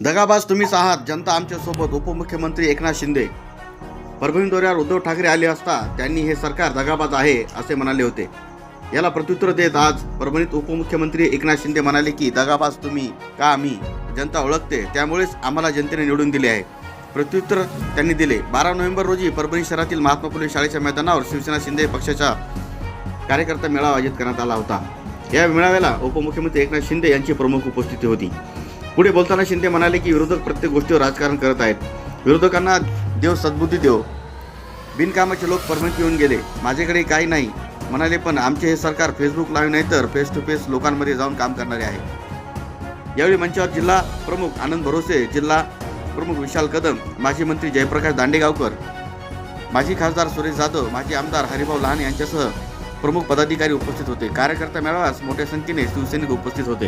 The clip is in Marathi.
दगाबाज तुम्हीच आहात. जनता आमच्यासोबत उपमुख्यमंत्री एकनाथ शिंदे. परभणी दौऱ्यावर उद्धव ठाकरे आले असता त्यांनी हे सरकार दगाबाज आहे असे म्हणाले होते. याला प्रत्युत्तर देत आज परभणीत उपमुख्यमंत्री एकनाथ शिंदे म्हणाले की दगाबाज तुम्ही का आम्ही? जनता ओळखते त्यामुळेच आम्हाला जनतेने निवडून दिले आहे. प्रत्युत्तर त्यांनी दिले. बारा नोव्हेंबर रोजी परभणी शहरातील महात्मा फुले शाळेच्या मैदानावर शिवसेना शिंदे पक्षाचा कार्यकर्ता मेळावा आयोजित करण्यात आला होता. या मेळाव्याला उपमुख्यमंत्री एकनाथ शिंदे यांची प्रमुख उपस्थिती होती. पुढे बोलताना शिंदे म्हणाले की विरोधक प्रत्येक गोष्टीवर राजकारण करत आहेत. विरोधकांना देव सद्बुद्धी देव. बिनकामाचे लोक परमिट येऊन गेले. माझ्याकडे काही नाही. म्हणाले पण आमचे हे सरकार फेसबुक लाईव्ह नाही तर फेस टू फेस लोकांमध्ये जाऊन काम करणारे आहे. यावेळी मंचावर जिल्हा प्रमुख आनंद भरोसे जिल्हा प्रमुख विशाल कदम माजी मंत्री जयप्रकाश दांडेगावकर माजी खासदार सुरेश जाधव माजी आमदार हरिभाऊ लहान यांच्यासह प्रमुख पदाधिकारी उपस्थित होते. कार्यकर्ता मेळाव्यास मोठ्या संख्येने शिवसैनिक उपस्थित होते.